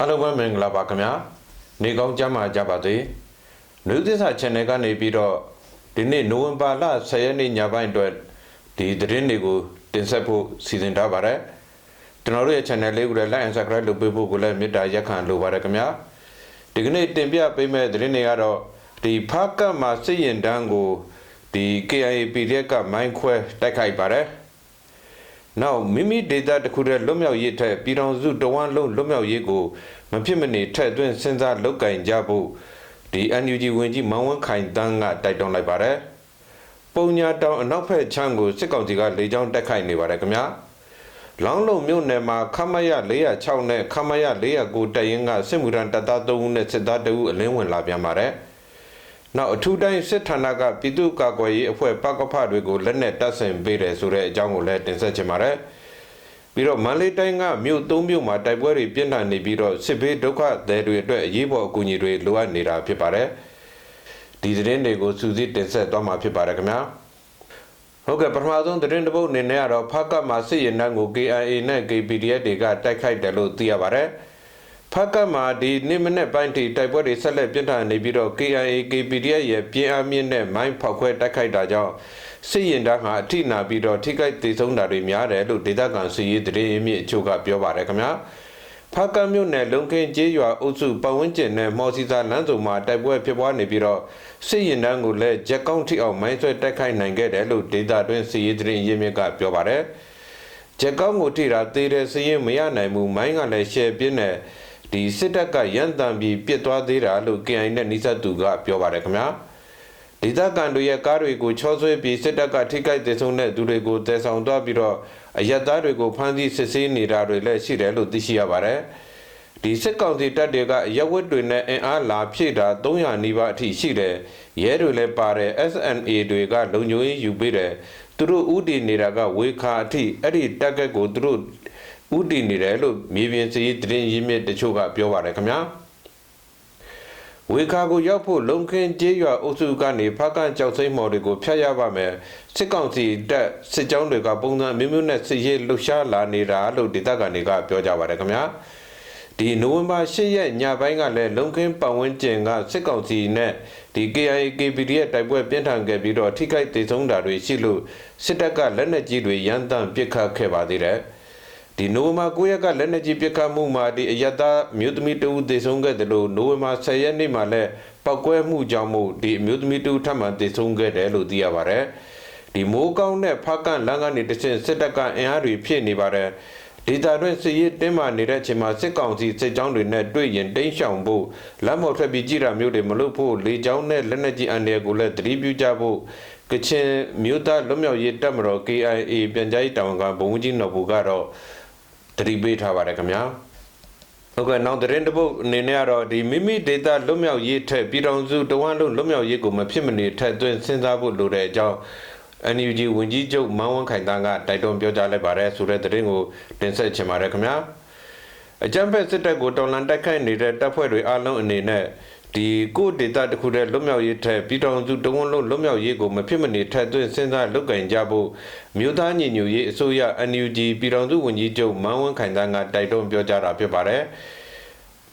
အားလုံးပဲမင်္ဂလာပါခင်ဗျာနေကောင်းကြမှာကြပါစေနယူးသစ္စာ channel ကနေပြီးတော့ဒီနေ့နိုဝင်ဘာလ10ရက်နေ့ညပိုင်းအတွက်ဒီသတင်းတွေကိုတင်ဆက်ဖို့စီစဉ်ထားပါတယ်ကျွန်တော်တို့ရဲ့ channel လေးကိုလည်း like and subscribe လုပ်ပေးဖို့ကိုလည်းမေတ္တာရက်ခံလိုပါတယ်ခင်ဗျာဒီကနေ့တင်ပြပေးမယ့်သတင်းတွေကတော့ဒီဖားကတ်မှာစစ်ရင်တန်းကိုဒီ KIA PDF ကမိုင်းခွဲတိုက်ခိုက်ပါတယ် နောက်မိမိဒေတာတစ်ခုတည်းလွတ်မြောက်ရေးထက်ပြည်တော်စုတဝမ်းလုံးလွတ်မြောက်ရေးကိုမဖြစ်မနေထက်သွင်းစဉ်းစားလုပ်ကင်ကြဖို့ဒီ NUG ဝင်ကြီးမောင်ဝင်းခိုင်တန်းကတိုက်တွန်းလိုက်ပါတယ်။ပုံညာတောင်အနောက်ဘက်ခြမ်းကိုစစ်ကောင်စီကလေကြောင်းတက်ခိုက်နေပါတယ်ခင်ဗျာ။လောင်းလုံမြို့နယ်မှာခမရ406နဲ့ခမရ409တပ်ရင်းကစစ်မှုထမ်းတပ်သား3ဦးနဲ့စစ်သား2ဦးအလင်းဝင်လာပြန်ပါတယ်။ နောက်အထူးတိုင်းစစ်ဌာနကပြည်သူ့ကာကွယ်ရေးအဖွဲ့ပကဖတွေကိုလက်နက်တပ်ဆင်ပေးတယ်ဆိုတဲ့အကြောင်းကိုလည်းတင်ဆက်ချင်ပါတယ်။ပြီးတော့မန္တလေးတိုင်းကမြို့၃မြို့မှာတိုက်ပွဲတွေပြင်းထန်နေပြီးတော့စစ်ဘေးဒုက္ခသည်တွေအတွက်အရေးပေါ်အကူအညီတွေလိုအပ်နေတာဖြစ်ပါတယ်။ဒီသတင်းတွေကိုစူးစီးတင်ဆက်သွားမှာဖြစ်ပါတယ်ခင်ဗျာ။ဟုတ်ကဲ့ပထမဆုံးသတင်းတစ်ပုဒ်အနေနဲ့ကတော့ဖကတ်မှာစစ်ရင်နှန်းကို KIA နဲ့ KPDF တွေကတိုက်ခိုက်တယ်လို့သိရပါတယ်။ ဖကတ်မှာဒီနေ့မနေ့ပိုင်းထိတိုက်ပွဲတွေဆက်လက်ပြင်းထန်နေပြီးတော့ KIA KPDF ရဲ့ပြင်းအားမြင့်တဲ့မိုင်းဖောက်ခွဲတိုက်ခိုက်တာကြောင့်စစ်ရင်တန်းဟာအထိနာပြီးတော့ထိခိုက်ဒေဆုံးတာတွေများတယ်လို့ဒေသခံစီရေးသတင်းအမြင့်အချို့ကပြောပါတယ်ခင်ဗျာဖကတ်မြို့နယ်လုံခင်းကျေးရွာအုပ်စုပတ်ဝန်းကျင်နဲ့မော်စီစာလမ်းစုံမှာတိုက်ပွဲဖြစ်ပွားနေပြီးတော့စစ်ရင်တန်းကိုလည်းဂျက်ကောင်းထိအောင်မိုင်းဆွဲတိုက်ခိုက်နိုင်ခဲ့တယ်လို့ဒေသတွင်းစီရေးသတင်းရင်းမြစ်ကပြောပါတယ်ဂျက်ကောင်းကိုထိတာသေးတဲ့စီရင်မရနိုင်ဘူးမိုင်းကလည်းရှယ်ပြင်းတဲ့ ဒီစစ်တပ်ကရန်တမ်းပြီးပြစ်သွားသေးတာလို့ KI နဲ့နှိစက်သူကပြောပါတယ်ခင်ဗျာဒေသခံတွေရဲ့ကားတွေကိုချောဆွဲပြီးစစ်တပ်ကထိခိုက်ဒေဆုံးတဲ့သူတွေကိုတည်ဆောင်သွားပြီးတော့အရက်သားတွေကိုဖမ်းဆီးစစ်ဆေးနေတာတွေလည်းရှိတယ်လို့သိရှိရပါတယ်ဒီစစ်ကောင်စီတပ်တွေကအရက်ဝတ်တွေနဲ့အင်အားလာဖြည့်တာ300နီးပါးအထိရှိတယ်ရဲတွေလည်းပါတယ် SNA တွေကလုံခြုံရေးယူပေးတယ်သူတို့ဥတီနေတာကဝေခါအထိအဲ့ဒီတက်ကက်ကိုသူတို့ ဥတည်နေတယ်လို့မြေပြင်စီးသတင်းရင်းမြစ်တချို့ကပြောပါတယ်ခင်ဗျာဝေခါကိုရောက်ဖို့လုံခင်းကျေးရွာအုပ်စုကနေဖကန့်ကြောက်စိမ့်မော်တွေကိုဖျက်ရပါမယ်စစ်ကောင်စီတပ်စစ်ကြောင်းတွေကပုံစံမျိုးမျိုးနဲ့စစ်ရေးလှုပ်ရှားလာနေတာလို့ဒေသခံတွေကပြောကြပါတယ်ခင်ဗျာဒီနိုဝင်ဘာ၈ရက်ညပိုင်းကလည်းလုံခင်းပတ်ဝန်းကျင်ကစစ်ကောင်စီနဲ့ဒီ KIA KPD ရဲ့တိုက်ပွဲပြင်းထန်ခဲ့ပြီးတော့ထိခိုက်ဒေဆုံးတာတွေရှိလို့စစ်တပ်ကလက်နက်ကြီးတွေရန်တမ်းပစ်ခတ်ခဲ့ပါသေးတယ် ဒီနိုဝင်ဘာ9ရက်ကလက်နက်ကြီးပစ်ခတ်မှုမှာဒီအယက်သားမြို့သမီးတဦးသေဆုံးခဲ့တယ်လို့နိုဝင်ဘာ10ရက်နေ့မှာလည်းပောက်ကွဲမှုကြောင့်မို့ဒီမြို့သမီးတဦးထပ်မံသေဆုံးခဲ့တယ်လို့သိရပါတယ်ဒီမိုးကောင်းတဲ့ဖားကန်လမ်းကနေတချင်းစစ်တပ်ကအင်အားတွေဖြစ်နေပါတယ်ဒေတာတွင်စစ်ရေးတင်းမာနေတဲ့အချိန်မှာစစ်ကောင်စီစစ်ကြောင်းတွေနဲ့တွေ့ရင်တိမ်းရှောင်ဖို့လက်မော်ထွက်ပြီးကြည်တာမျိုးတွေမလုပ်ဖို့လေကြောင်းနဲ့လက်နက်ကြီးအန်တယ်ကိုလည်းသတိပြုကြဖို့ကချင်မြို့သားလွတ်မြောက်ရေးတပ်မတော် KIA ပြန်ကြားရေးတာဝန်ခံဘုံကြီးနော်ဘူကတော့ တတိပေးထားပါတယ်ခင်ဗျာဟုတ်ကဲ့နောက်သတင်းတစ်ပုဒ်အနေနဲ့ကတော့ဒီမိမိဒေတာလွတ်မြောက်ရေးထက်ပြည်တော်စုတဝမ်းလုံးလွတ်မြောက်ရေးကိုမဖြစ်မနေထက်သွင်းစဉ်းစားဖို့လိုတဲ့အကြောင်း NUG ဝင်ကြီးချုပ်မန်းဝန်းခိုင်တန်းကတိုက်တွန်းပြောကြားလိုက်ပါတယ်ဆိုတဲ့သတင်းကိုတင်ဆက်ချင်ပါတယ်ခင်ဗျာအကြံဖက်စစ်တပ်ကိုတော်လန်တိုက်ခိုက်နေတဲ့တပ်ဖွဲ့တွေအားလုံးအနေနဲ့ ဒီကိုဒေတာတခုတည်းလွတ်မြောက်ရေးထက်ပြည်တော်စုတဝန်လုံးလွတ်မြောက်ရေးကိုမဖြစ်မနေထက်သွင်းစဉ်းစားလုပ်ကင်ကြဖို့မြို့သားညီညွတ်ရေးအစိုးရ NUG ပြည်တော်စုဝန်ကြီးချုပ်မန်းဝန်းခိုင်တန်းကတိုက်တွန်းပြောကြားတာဖြစ်ပါတယ်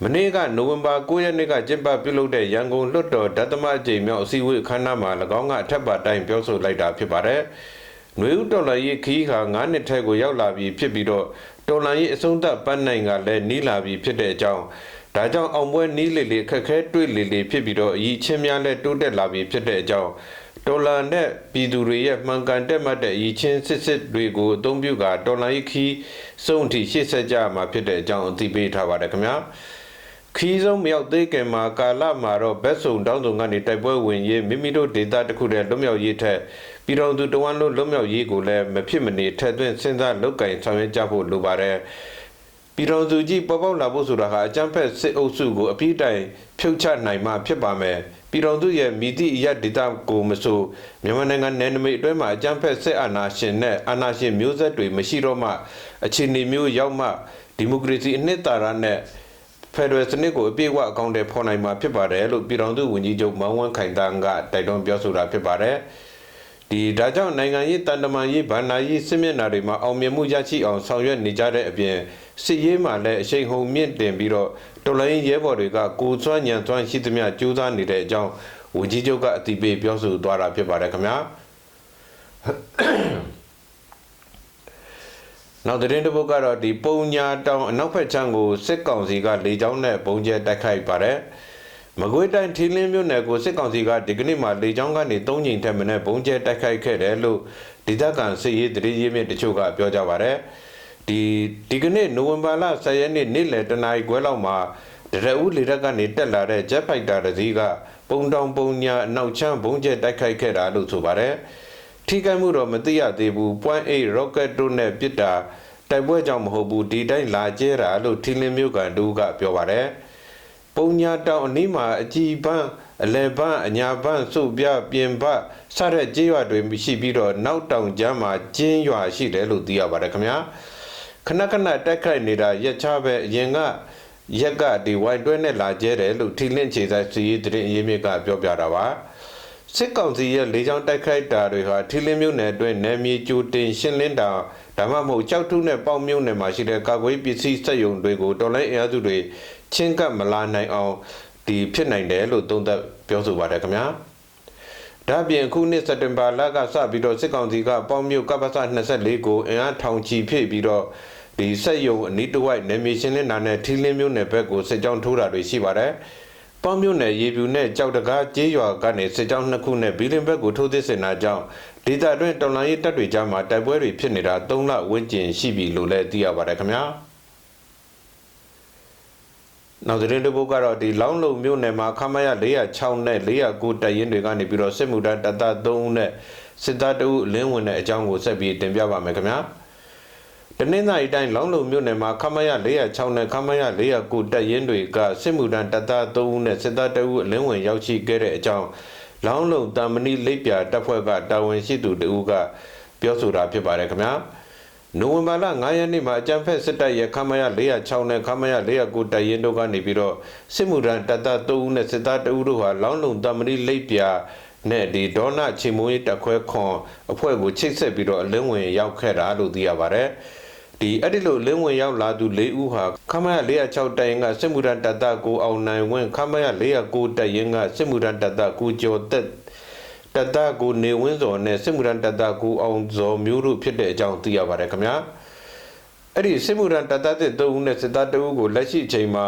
မနေ့ကနိုဝင်ဘာ9ရက်နေ့ကကျင်းပပြုလုပ်တဲ့ရန်ကုန်လွှတ်တော်ဓသမအကြိမ်မြောက်အစည်းအဝေးအခမ်းအနားမှာ၎င်းကအထက်ပါတိုင်းပြောဆိုလိုက်တာဖြစ်ပါတယ်။နှွေဦးတော်လှန်ရေးခီးဟာ9နှစ်ထဲကိုရောက်လာပြီဖြစ်ပြီးတော့တော်လှန်ရေးအဆုံးသတ်ပန်းနိုင်ကလည်းနီးလာပြီဖြစ်တဲ့အကြောင်း ဒါကြောင့်အောင်ပွဲနီးလေလေခက်ခဲတွေ့လေလေဖြစ်ပြီးတော့အည်ချင်းများလည်းတိုးတက်လာပြီဖြစ်တဲ့အကြောင်းတော်လန်နဲ့ပြည်သူတွေရဲ့မှန်ကန်တက်မှတ်တဲ့အည်ချင်းစစ်စစ်တွေကိုအသုံးပြုကတော်လန်ရေးခီးစုံထိရှေ့ဆက်ကြမှာဖြစ်တဲ့အကြောင်းအသိပေးထားပါတယ်ခင်ဗျာခီးဆုံးမရောက်သေးခင်မှာကာလမှာတော့ဘက်စုံတောင်းစုံကနေတိုက်ပွဲဝင်ရေးမိမိတို့ဒေသတစ်ခုတည်းလွတ်မြောက်ရေးထက်ပြည်တော်သူတဝန်လုံးလွတ်မြောက်ရေးကိုလည်းမဖြစ်မနေထက်သွင်းစဉ်းစားလုပ်ကင်ဆောင်ရွက်ကြဖို့လိုပါတယ် ပြည်တော်စုကြီးပေါ်ပေါက်လာဖို့ဆိုတာဟာအကြမ်းဖက်စစ်အုပ်စုကိုအပြည့်တိုင်ဖြုတ်ချနိုင်မှဖြစ်ပါမယ်ပြည်တော်စုရဲ့မိသည့်အရဒေတာကိုမဆိုမြန်မာနိုင်ငံနယ်နိမိတ်အတွင်းမှာအကြမ်းဖက်စစ်အာဏာရှင်နဲ့အာဏာရှင်မျိုးဆက်တွေမရှိတော့မှအခြေအနေမျိုးရောက်မှဒီမိုကရေစီအနှစ်သာရနဲ့ဖက်ဒရယ်စနစ်ကိုအပြည့်အဝအကောင့်တွေဖော်နိုင်မှာဖြစ်ပါတယ်လို့ပြည်တော်စုဝန်ကြီးချုပ်မောင်ဝန်းခိုင်တန်းကတိုက်တွန်းပြောဆိုတာဖြစ်ပါတယ်။ ဒဒီဒါကြောင့်နိုင်ငံရေးတန်တမာရေးဗန္နာရေးစစ်မျက်နှာတွေမှာအောင်မြင်မှုရရှိအောင်ဆောင်ရွက်နေကြတဲ့အပြင်စစ်ရေးမှာလည်းအရှိန်ဟုန်မြင့်တင်ပြီးတော့တော်လိုင်းရဲဘော်တွေကကိုယ်စွမ်းညံစွမ်းရှိသမျှကြိုးစားနေတဲ့အကြောင်းဝန်ကြီးချုပ်ကအတိပေးပြောဆိုသွားတာဖြစ်ပါတယ်ခင်ဗျာနောက်သတင်းတစ်ပုဒ်ကတော့ဒီပုံညာတောင်အနောက်ဘက်ခြမ်းကိုစစ်ကောင်စီကလေကြောင်းနဲ့ပုံကျဲတိုက်ခိုက်ပါတယ် မကွေးတိုင်းထီလင်းမြို့နယ်ကိုစစ်ကောင်စီကဒီကနေ့မှလေကြောင်းကနေ၃ချိန်ထက်မနည်းပုံကျဲတိုက်ခိုက်ခဲ့တယ်လို့ဒေသခံစစ်ရေးတရေရေးမြစ်တချို့ကပြောကြပါတယ်ဒီဒီကနေ့နိုဝင်ဘာလ10ရက်နေ့နေ့လယ်တနာရီခွဲလောက်မှာတရဦးလေတပ်ကနေတက်လာတဲ့ Jet Fighter တစ်စီးကပုံတောင်ပုံညာအနောက်ချမ်းပုံကျဲတိုက်ခိုက်ခဲ့တာလို့ဆိုပါတယ်ထိခိုက်မှုတော့မသိရသေးဘူး point 8 rocket တို့နဲ့ပစ်တာတိုက်ပွဲကြောင့်မဟုတ်ဘူးဒီတိုင်းလာကျဲတာလို့ထင်းလင်းမျိုးကန်တူကပြောပါတယ် ပုံညာတောင်အနီးမှာအကြည်ပန်းအလဲပန်းအညာပန်းစုပ်ပြပြင်ပစတဲ့ကြေးရွာတွေရှိပြီးတော့နောက်တောင်ကျမ်းမှာကျင်းရွာရှိတယ်လို့သိရပါတယ်ခင်ဗျာခဏခဏတက်ခိုက်နေတာရက်ချပဲအရင်ကရက်ကဒီဝိုင်တွဲနဲ့လာကျဲတယ်လို့ထီလင့်ခြေဆိုင်စီးတဲ့ရေးမြစ်ကပြောပြတာပါစစ်ကောင်စီရဲ့လေကြောင်းတိုက်ခိုက်တာတွေဟာထီလင်းမြို့နယ်အတွင်းနယ်မြေကျူတင်ရှင်းလင်းတာဒါမှမဟုတ်ကြောက်ထုနဲ့ပေါက်မြို့နယ်မှာရှိတဲ့ကာကွယ်ပစ္စည်းစက်ရုံတွေကိုတော်လိုင်းအင်အားစုတွေ ချင်းကပ်မလာနိုင်အောင်ဒီဖြစ်နိုင်တယ်လို့သုံးသပ်ပြောဆိုပါတယ်ခင်ဗျာဒါပြင်ခုနှစ်စက်တင်ဘာလကစပြီးတော့စစ်ကောင်စီကပေါင်းမြို့ကပ္ပစ24ကိုအင်အားထောင်ချီဖြည့်ပြီးတော့ဒီစက်ရုံအနီးတစ်ဝိုက်နယ်မြေရှင်းလင်းတာနဲ့ထီလင်းမြို့နယ်ဘက်ကိုစစ်ကြောင်းထိုးတာတွေရှိပါတယ်။ပေါင်းမြို့နယ်ရေပြူနဲ့ကြောက်တကားကျေးရွာကနေစစ်ကြောင်းနှစ်ခုနဲ့ဘီလင်ဘက်ကိုထိုးသစ်စင်တာကြောင့်ဒေသအတွင်းတော်လိုင်းရေးတပ်တွေကြားမှာတိုက်ပွဲတွေဖြစ်နေတာ၃လဝန်းကျင်ရှိပြီလို့လည်းသိရပါတယ်ခင်ဗျာ။ နောက်သတင်းတစ်ပုဒ်ကတော့ဒီလောင်းလုံမြို့နယ်မှာခမရ406နဲ့409တပ်ရင်းတွေကနေပြီးတော့စစ်မှုထမ်းတပ်သား3ဦးနဲ့စစ်သား2ဦးအလင်းဝင်တဲ့အကြောင်းကိုဆက်ပြီးတင်ပြပါမယ်ခင်ဗျာ။တနင်္သာရီတိုင်းလောင်းလုံမြို့နယ်မှာခမရ406နဲ့ခမရ409တပ်ရင်းတွေကစစ်မှုထမ်းတပ်သား3ဦးနဲ့စစ်သား2ဦးအလင်းဝင်ရောက်ရှိခဲ့တဲ့အကြောင်းလောင်းလုံတာမဏိလိပ်ပြတပ်ဖွဲ့ကတာဝန်ရှိသူတဦးကပြောဆိုတာဖြစ်ပါတယ်ခင်ဗျာ နိုဝင်ဘာလ9ရက်နေ့မှာအကြံဖက်စစ်တပ်ရဲ့ခမရ406နဲ့ခမရ409တပ်ရင်းတို့ကနေပြီးတော့စစ်မှုထမ်းတပ်သား3ဦးနဲ့စစ်သား2ဦးတို့ဟာလောင်းလုံတာမဏိလိပ်ပြနဲ့ဒီဒေါနာချီမွေးတက်ခွဲခွန်အဖွဲ့ကိုချိတ်ဆက်ပြီးတော့အလင်းဝင်ရောက်ခဲ့တာလို့သိရပါတယ်။ဒီအဲ့ဒီလိုလင်းဝင်ရောက်လာသူ၄ဦးဟာခမရ406တိုင်ကစစ်မှုထမ်းတပ်သားကိုအောင်နိုင်ဝင်းခမရ409တိုင်ကစစ်မှုထမ်းတပ်သားကိုကျော်သက် တပ်သားကိုနေဝင်းစော်နဲ့စစ်မှုထမ်းတပ်သားကိုအောင်စော်မျိုးတို့ဖြစ်တဲ့အကြောင်းသိရပါတယ်ခင်ဗျာအဲ့ဒီစစ်မှုထမ်းတပ်သားတဲ့၃ဦးနဲ့စစ်သား2ဦးကိုလက်ရှိအချိန်မှာ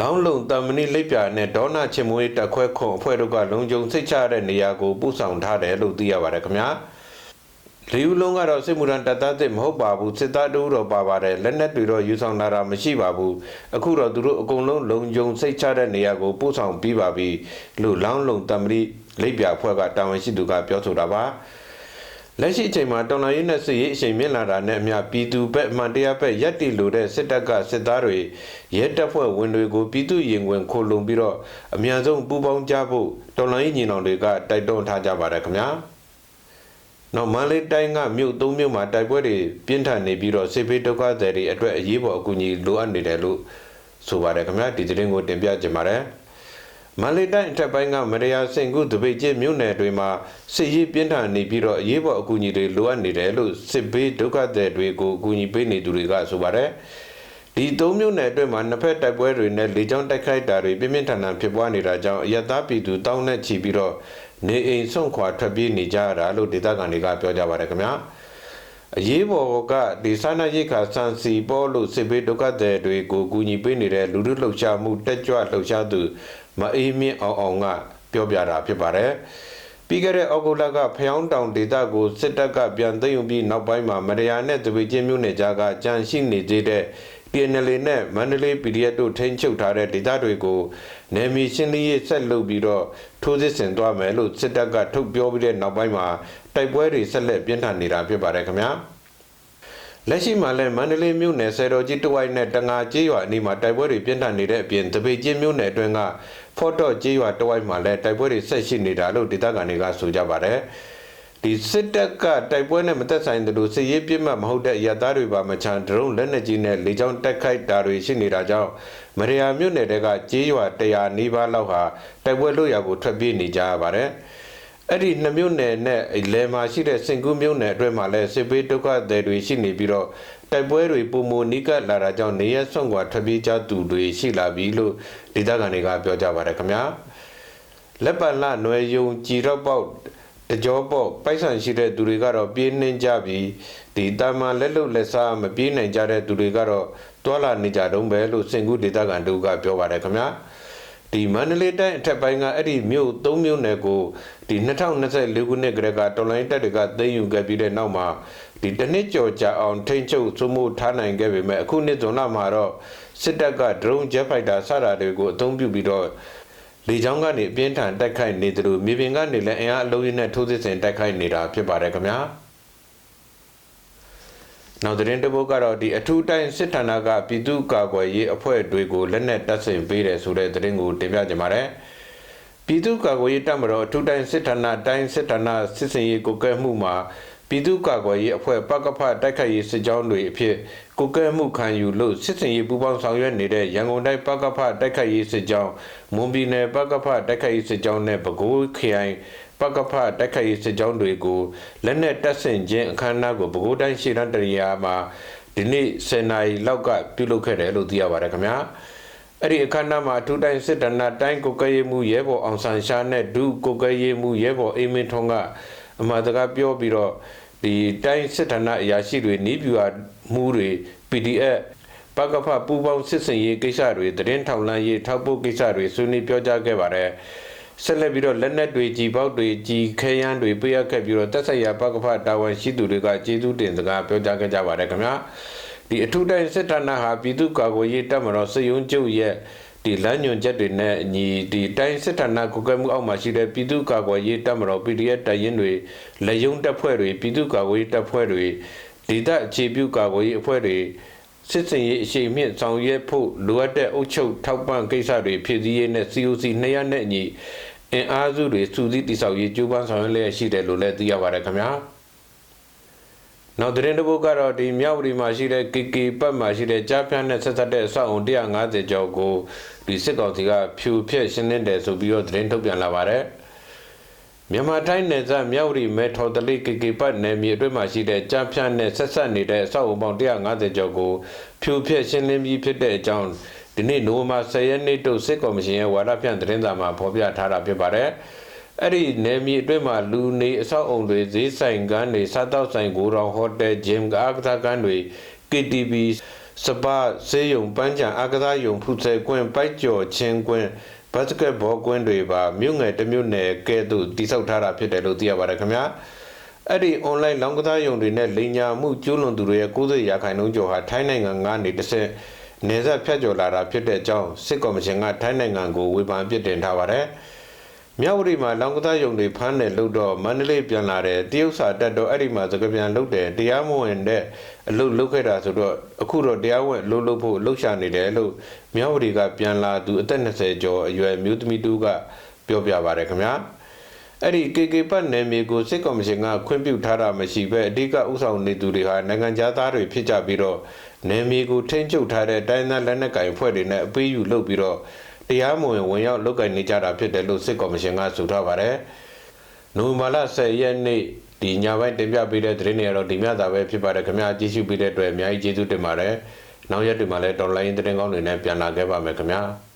လောင်းလုံတမဏိလိပ်ပြနဲ့ဒေါနာချင်မွေးတက်ခွဲခွန်အဖွဲ့တို့ကလုံခြုံစိတ်ချတဲ့နေရာကိုပို့ဆောင်ထားတယ်လို့သိရပါတယ်ခင်ဗျာလေးဦးလုံးကတော့စစ်မှုထမ်းတပ်သားတစ်မဟုတ်ပါဘူးစစ်သားတူတော့ပါပါတယ်လက်နက်တွေတော့ယူဆောင်လာတာမရှိပါဘူးအခုတော့သူတို့အကုန်လုံးလုံခြုံစိတ်ချတဲ့နေရာကိုပို့ဆောင်ပြီးပါပြီလို့လောင်းလုံတမရီ လိပ်ပြဖွဲ့ကတာဝန်ရှိသူကပြောဆိုတာပါလက်ရှိအချိန်မှာတော်လိုင်းရေးနဲ့စစ်ရေးအချိန်မြင့်လာတာနဲ့အမျှပြည်သူဘက်အမှန်တရားဘက်ရက်တီလိုတဲ့စစ်တပ်ကစစ်သားတွေရဲတပ်ဖွဲ့ဝင်တွေကိုပြည်သူရင်ဝင်ခိုလုံပြီးတော့အများဆုံးပူးပေါင်းကြဖို့တော်လိုင်းရေးညီနောင်တွေကတိုက်တွန်းထားကြပါတယ်ခင်ဗျာ။နောက်မန္တလေးတိုင်းကမြို့သုံးမြို့မှာတိုက်ပွဲတွေပြင်းထန်နေပြီးတော့စစ်ဘေးဒုက္ခသည်တွေအတွက်အရေးပေါ်အကူအညီလိုအပ်နေတယ်လို့ဆိုပါတယ်ခင်ဗျာဒီသတင်းကိုတင်ပြကြပါမယ် မန္တလေးတိုင်းအထက်ပိုင်းကမရယာစင်ကုတပိတ်ကျမြို့နယ်တွေမှာစစ်ရေးပြင်းထန်နေပြီးတော့အရေးပေါ်အကူအညီတွေလိုအပ်နေတယ်လို့စစ်ဘေးဒုက္ခသည်တွေကိုအကူအညီပေးနေသူတွေကဆိုပါတယ်ဒီသုံးမြို့နယ်အတွင်းမှာနှစ်ဖက်တိုက်ပွဲတွေနဲ့လေကြောင်းတိုက်ခိုက်တာတွေပြင်းပြင်းထန်ထန်ဖြစ်ပွားနေတာကြောင့်အယက်သားပြည်သူတောင်းနဲ့ချီပြီးတော့နေအိမ်ဆုံးခွာထွက်ပြေးနေကြရတာလို့ဒေသခံတွေကပြောကြပါတယ်ခင်ဗျာအရေးပေါ်ကဒီစာနာရိတ်ခါစံစီပေါ်လို့စစ်ဘေးဒုက္ခသည်တွေကိုကူညီပေးနေတဲ့လူလူလှုပ်ရှားမှုတက်ကြွလှုပ်ရှားသူ မအေးမြင့်အောင်အောင်ကပြောပြတာဖြစ်ပါတယ်ပြီးခဲ့တဲ့အောက်တိုဘာကဖျောင်းတောင်ဒေသကိုစစ်တပ်ကပြန်သိမ်းယူပြီးနောက်ပိုင်းမှာမရယာနဲ့တပည့်ချင်းမျိုးနယ်ကြားကကြန့်ရှိနေသေးတဲ့ PNL နဲ့မန္တလေး PDF တို့ထိန်းချုပ်ထားတဲ့ဒေသတွေကိုနယ်မြေရှင်းလင်းရေးဆက်လုပ်ပြီးတော့ထိုးစစ်ဆင်သွားမယ်လို့စစ်တပ်ကထုတ်ပြောပြီးတဲ့နောက်ပိုင်းမှာတိုက်ပွဲတွေဆက်လက်ပြင်းထန်နေတာဖြစ်ပါတယ်ခင်ဗျာ လက်ရှိမှာလည်းမန္တလေးမြို့နယ်ဆယ်တော်ကြီးတဝိုက်နဲ့တငါကျေးရွာအနီးမှာတိုက်ပွဲတွေပြင်းထန်နေတဲ့အပြင်တပိတ်ချင်းမြို့နယ်အတွင်းကဖော့တော့ကျေးရွာတဝိုက်မှာလည်းတိုက်ပွဲတွေဆက်ရှိနေတာလို့ဒေသခံတွေကဆိုကြပါတယ်ဒီစစ်တပ်ကတိုက်ပွဲနဲ့မသက်ဆိုင်တယ်လို့စစ်ရေးပြစ်မှတ်မဟုတ်တဲ့ရသားတွေပါမချန်ဒရုန်းလက်နက်ကြီးနဲ့လေကြောင်းတိုက်ခိုက်တာတွေရှိနေတာကြောင့်မရယာမြို့နယ်တဲကကြေးရွာ100နီးပါးလောက်ဟာတိုက်ပွဲလို့ရကိုထွက်ပြေးနေကြရပါတယ်။ အအဲ့ဒီနှစ်မြို့နယ်နဲ့လယ်မှာရှိတဲ့စင်ကူးမြို့နယ်အတွင်းမှာလည်းစစ်ပေးဒုက္ခသည်တွေရှိနေပြီးတော့တိုက်ပွဲတွေပုံမနီးကပ်လာတာကြောင့်နေရဆွန့်ခွာထွက်ပြေးကြသူတွေရှိလာပြီလို့ဒေသခံတွေကပြောကြပါတယ်ခင်ဗျာလက်ပံလနွယ်ယုံကြည်တော့ပေါက်တကြောပေါက်ပိုက်ဆံရှိတဲ့သူတွေကတော့ပြေးနှင်းကြပြီးဒီတာမန်လက်လုတ်လက်စားမပြေးနိုင်ကြတဲ့သူတွေကတော့တွာလာနေကြတုံးပဲလို့စင်ကူးဒေသခံတို့ကပြောပါတယ်ခင်ဗျာ ဒီမန္တလေးတိုင်းအထက်ပိုင်းကအဲ့ဒီမြို့၃မြို့နယ်ကိုဒီ2024ခုနှစ်ကတည်းကတော်လိုင်းတက်တွေကသိမ်းယူခဲ့ပြီးတဲ့နောက်မှာဒီတစ်နှစ်ကျော်ကြာအောင်ထိန်းချုပ်သွမှုထားနိုင်ခဲ့ပေမဲ့အခုနှစ်ဇွန်လမှာတော့စစ်တပ်က drone jet fighter စတာတွေကိုအသုံးပြုပြီးတော့လေကြောင်းကနေအပြင်းထန်တိုက်ခိုက်နေတယ်လို့မြေပြင်ကနေလည်းအင်အားအလုံးကြီးနဲ့ထိုးစစ်ဆင်တိုက်ခိုက်နေတာဖြစ်ပါတယ်ခင်ဗျာ နောက်သတင်းတစ်ပုဒ်ကတော့ဒီအထူးတိုင်းစစ်ဌာနကပြည်သူ့ကာကွယ်ရေးအဖွဲ့တွေကိုလက်နက်တပ်ဆင်ပေးတယ်ဆိုတဲ့သတင်းကိုတင်ပြကြပါမယ်။ပြည်သူ့ကာကွယ်ရေးတပ်မတော်အထူးတိုင်းစစ်ဌာနတိုင်းစစ်ဌာနစစ်စင်ရေးကိုကဲမှုမှာပြည်သူ့ကာကွယ်ရေးအဖွဲ့ပကဖတိုက်ခိုက်ရေးစစ်ကြောင်းတွေအဖြစ်ကိုကဲမှုခံယူလို့စစ်စင်ရေးပူးပေါင်းဆောင်ရွက်နေတဲ့ရန်ကုန်တိုင်းပကဖတိုက်ခိုက်ရေးစစ်ကြောင်းမွန်ပြည်နယ်ပကဖတိုက်ခိုက်ရေးစစ်ကြောင်းနဲ့ပဲခူးခရိုင် ပကဖတိုက်ခိုက်ရေးစစ်ကြောင်းတွေကိုလက်နက်တပ်ဆင်ခြင်းအခမ်းအနားကိုပဲခူးတိုင်းရှေ့တန်းတရယာမှာဒီနေ့10နာရီလောက်ကပြုလုပ်ခဲ့တယ်လို့သိရပါတယ်ခင်ဗျာအဲ့ဒီအခမ်းအနားမှာအထူးတိုင်းစစ်တနတိုင်းကိုကဲရေးမှုရဲဘော်အောင်ဆန်ရှားနဲ့ဒုကိုကဲရေးမှုရဲဘော်အိမင်းထွန်းကအမှားတကားပြောပြီးတော့ဒီတိုင်းစစ်ဌာနအရာရှိတွေနီးပြူအမှုတွေ PDF ပကဖပူပေါင်းစစ်စင်ရေးကိစ္စတွေသတင်းထောက်လန်းရေးထောက်ပို့ကိစ္စတွေဆွေးနွေးပြောကြားခဲ့ပါတယ် ဆက်လက်ပြီးတော့လက်နက်တွေကြီးပေါက်တွေကြီးခဲယမ်းတွေပေးအပ်ခဲ့ပြီးတော့တက်ဆိုင်ရာပကဖတာဝန်ရှိသူတွေကကျေးဇူးတင်စကားပြောကြားခဲ့ကြပါတယ်ခင်ဗျာဒီအထူးတိုင်းစစ်ဌာနဟာပြည်သူ့ကာကွယ်ရေးတပ်မတော်စစ်ရုံးချုပ်ရဲ့ဒီလမ်းညွန်ချက်တွေနဲ့အညီဒီတိုင်းစစ်ဌာနကိုကဲမှုအောက်မှာရှိတဲ့ပြည်သူ့ကာကွယ်ရေးတပ်မတော် PDF တပ်ရင်းတွေလက်ယုံတပ်ဖွဲ့တွေပြည်သူ့ကာကွယ်ရေးတပ်ဖွဲ့တွေဒေသအခြေပြုကာကွယ်ရေးအဖွဲ့တွေ စစ်စင်ရေးအရှိန်မြင့်ဆောင်ရွက်ဖို့လိုအပ်တဲ့အုပ်ချုပ်ထောက်ပံ့ကိစ္စတွေဖြည့်ဆည်းရေးနဲ့ COC 200နဲ့အညီအင်အားစုတွေစုစည်းတည်ဆောက်ရေးကြိုးပမ်းဆောင်ရွက်လျက်ရှိတယ်လို့လည်းသိရပါတယ်ခင်ဗျာနောက်သတင်းတစ်ပုဒ်ကတော့ဒီမြောက်ဝတီမှာရှိတဲ့ KK ပတ်မှာရှိတဲ့ကြားဖြန်းနဲ့ဆက်ဆက်တဲ့အဆောက်အုံ150ကျော်ကိုဒီစစ်ကောင်စီကဖြူဖျက်ရှင်းလင်းတယ်ဆိုပြီးတော့သတင်းထုတ်ပြန်လာပါတယ် မြန်မာတိုင်းနယ်စပ်မြောက်ဝတီမဲထော်တလိ KK ပတ်နယ်မြေအတွင်းမှာရှိတဲ့ကြားဖြန်းနဲ့ဆက်ဆက်နေတဲ့အဆောက်အုံပေါင်း150ကျော်ကိုဖြူဖျက်ရှင်းလင်းပြီးဖြစ်တဲ့အကြောင်းဒီနေ့နိုဝင်ဘာ10ရက်နေ့တုတ်စစ်ကော်မရှင်ရဲ့ဝါဒဖြန့်သတင်းစာမှာဖော်ပြထားတာဖြစ်ပါတယ်။အဲ့ဒီနယ်မြေအတွင်းမှာလူနေအဆောက်အုံတွေဈေးဆိုင်ကန်းတွေစားတောက်ဆိုင်ကိုတော်ဟိုတယ်ဂျင်ကားကစားကန်းတွေ KTV စပါဆေးရုံပန်းချံအားကစားရုံဖုဆဲကွင်းပိုက်ကျော်ချင်းကွင်း ဘတ်စကတ်ဘောကွင်းတွေပါမြို့ငယ်တစ်မြို့နယ်ကဲ့သို့တိစောက်ထားတာဖြစ်တယ်လို့သိရပါတယ်ခင်ဗျာအဲ့ဒီ online လောင်းကစားရုံတွေနဲ့လိန်ညာမှုကျူးလွန်သူတွေရဲ့90ရာခိုင်နှုန်းကျော်ဟာထိုင်းနိုင်ငံကနေတစ်ဆင့်နေဆက်ဖြတ်ကျော်လာတာဖြစ်တဲ့အကြောင်းစစ်ကော်မရှင်ကထိုင်းနိုင်ငံကိုဝေဖန်ပြစ်တင်ထားပါတယ်။ မြောက်ဝတီမှာလောင်ကစားယုံတွေဖမ်းတယ်လို့တော့မန္တလေးပြန်လာတယ်တရုတ်စာတက်တော့အဲ့ဒီမှာသကပြန်လုတ်တယ်တရားမဝင်တဲ့အလုပ်လုပ်ခဲ့တာဆိုတော့အခုတော့တရားဝင်လှုပ်လှုပ်ဖို့လှုပ်ရှားနေတယ်လို့မြောက်ဝတီကပြန်လာသူအသက်20ကျော်အရွယ်မျိုးသမီးတူကပြောပြပါတယ်ခင်ဗျာ။အဲ့ဒီ KK ပတ်နယ်မြေကိုစစ်ကော်မရှင်ကခွင့်ပြုထားတာမရှိဘဲအဓိကဥဆောင်နေသူတွေဟာနိုင်ငံသားတွေဖြစ်ကြပြီးတော့နယ်မြေကိုထိန်းချုပ်ထားတဲ့တိုင်းသားလက်နက်ကိုင်ဖွဲ့တွေနဲ့အပေးယူလုပ်ပြီးတော့ တရားမဝင်ဝင်ရောက်လုပ်ကိုင်နေကြတာဖြစ်တယ်လို့စစ်ကော်မရှင်ကဆိုထားပါတယ်။နိုဝင်ဘာလ10ရက်နေ့ဒီညပိုင်းတင်ပြပေးတဲ့သတင်းတွေကတော့ဒီမြတ်သာပဲဖြစ်ပါတယ်ခင်ဗျာကြည့်ရှုပေးတဲ့အတွက်အများကြီးကျေးဇူးတင်ပါတယ်။နောက်ရက်တွေမှာလည်း online သတင်းကောင်းတွေနဲ့ပြန်လာခဲ့ပါမယ်ခင်ဗျာ။